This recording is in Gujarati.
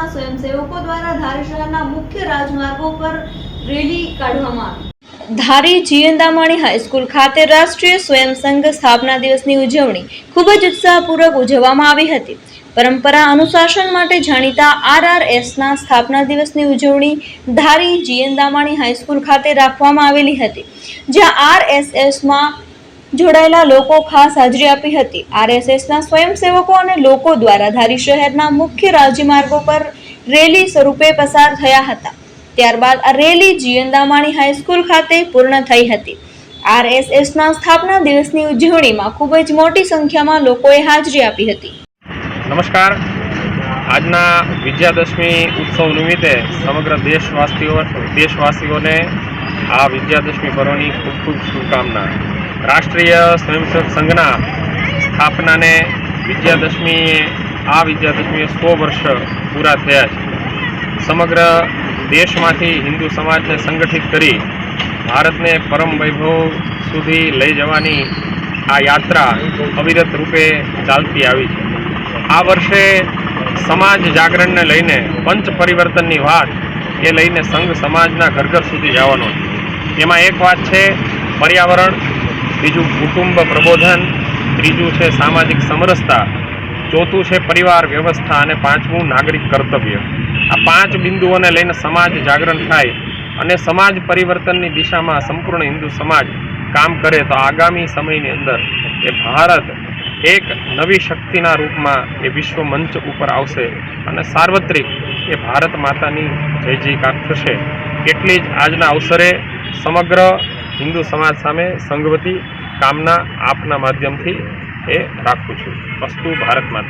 આરએસએસના સ્વયંસેવકો દ્વારા ધારી શહેરના મુખ્ય રાજમાર્ગો પર રેલી કાઢવામાં આવી. ધારી જીયંદામણી હાઈસ્કૂલ ખાતે રાષ્ટ્રીય સ્વયં સંઘ સ્થાપના દિવસની ઉજવણી ખૂબ જ ઉત્સાહપૂર્વક ઉજવવામાં આવી હતી. પરંપરા અનુશાસન માટે જાણીતા આરઆરએસના સ્થાપના દિવસની ઉજવણી ધારી જીયંદામણી હાઈસ્કૂલ ખાતે રાખવામાં આવેલી હતી, જ્યાં આરએસએસમાં જોડાયેલા લોકો ખાસ હાજરી આપી હતી. આરએસએસના સ્વયંસેવકો અને લોકો દ્વારા ધારી શહેરના મુખ્ય રાજમાર્ગો પર રેલી સ્વરૂપે પસાર થયા હતા. ત્યારબાદ આ રેલી જીયંદામાણી હાઈસ્કૂલ ખાતે પૂર્ણ થઈ હતી. આરએસએસના સ્થાપના દિવસની ઉજવણીમાં ખૂબ જ મોટી સંખ્યામાં લોકોએ હાજરી આપી હતી. નમસ્કાર. આજના વિજયાદશમી ઉત્સવ નિમિત્તે સમગ્ર દેશવાસીઓ દેશવાસીઓને આ વિજયાદશમી પર્વની ખૂબ ખૂબ શુભકામના. રાષ્ટ્રીય સ્વયંસેવક સંઘના સ્થાપનાને વિજયાદશમીએ આ વિજયાદશમીએ સો વર્ષ પૂરા થયા છે. સમગ્ર દેશમાંથી હિન્દુ સમાજને સંગઠિત કરી ભારતને પરમ વૈભવ સુધી લઈ જવાની આ યાત્રા અવિરત રૂપે ચાલતી આવી છે. આ વર્ષે સમાજ જાગરણને લઈને પંચ પરિવર્તનની વાત એ લઈને સંઘ સમાજના ઘર ઘર સુધી જવાનો છે. એમાં એક વાત છે, પર્યાવરણ બીજું કુટુંબ પ્રબોધન, ત્રીજું છે સામાજિક સમરસતા, ચોથું છે પરિવાર વ્યવસ્થા અને પાંચમું નાગરિક કર્તવ્ય. આ પાંચ બિંદુઓને લઈને સમાજ જાગરણ થાય અને સમાજ પરિવર્તનની દિશામાં સંપૂર્ણ હિન્દુ સમાજ કામ કરે તો આગામી સમયની અંદર એ ભારત એક નવી શક્તિના રૂપમાં એ વિશ્વ મંચ ઉપર આવશે અને સાર્વત્રિક એ ભારત માતાની જય જયકાર થશે. એટલી જ આજના અવસરે સમગ્ર હિન્દુ સમાજ સામે સંઘવતી કામના આપના માધ્યમથી એ રાખું છું. વસ્તુ ભારત માતા